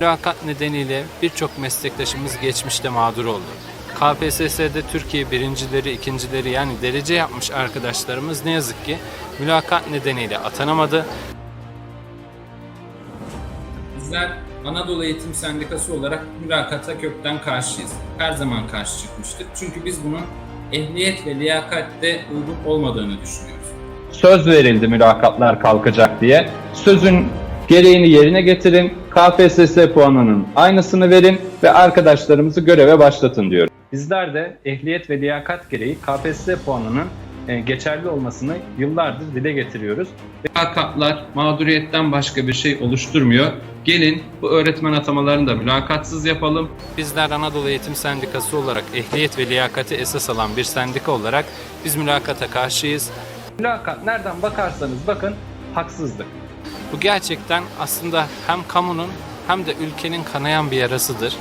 Mülakat nedeniyle birçok meslektaşımız geçmişte mağdur oldu. KPSS'de Türkiye birincileri, ikincileri yani derece yapmış arkadaşlarımız ne yazık ki mülakat nedeniyle atanamadı. Bizler Anadolu Eğitim Sendikası olarak mülakata kökten karşıyız. Her zaman karşı çıkmıştık. Çünkü biz bunun ehliyet ve liyakatte uygun olmadığını düşünüyoruz. söz verildi mülakatlar kalkacak diye. Sözün gereğini yerine getirin. KPSS puanının aynısını verin ve arkadaşlarımızı göreve başlatın diyor. Bizler de ehliyet ve liyakat gereği KPSS puanının e, geçerli olmasını yıllardır dile getiriyoruz. Mülakatlar mağduriyetten başka bir şey oluşturmuyor. Gelin bu öğretmen atamalarını da mülakatsız yapalım. Bizler Anadolu Eğitim Sendikası olarak ehliyet ve liyakati esas alan bir sendika olarak biz mülakata karşıyız. Mülakat nereden bakarsanız bakın haksızlık. Bu gerçekten aslında hem kamunun hem de ülkenin kanayan bir yarasıdır.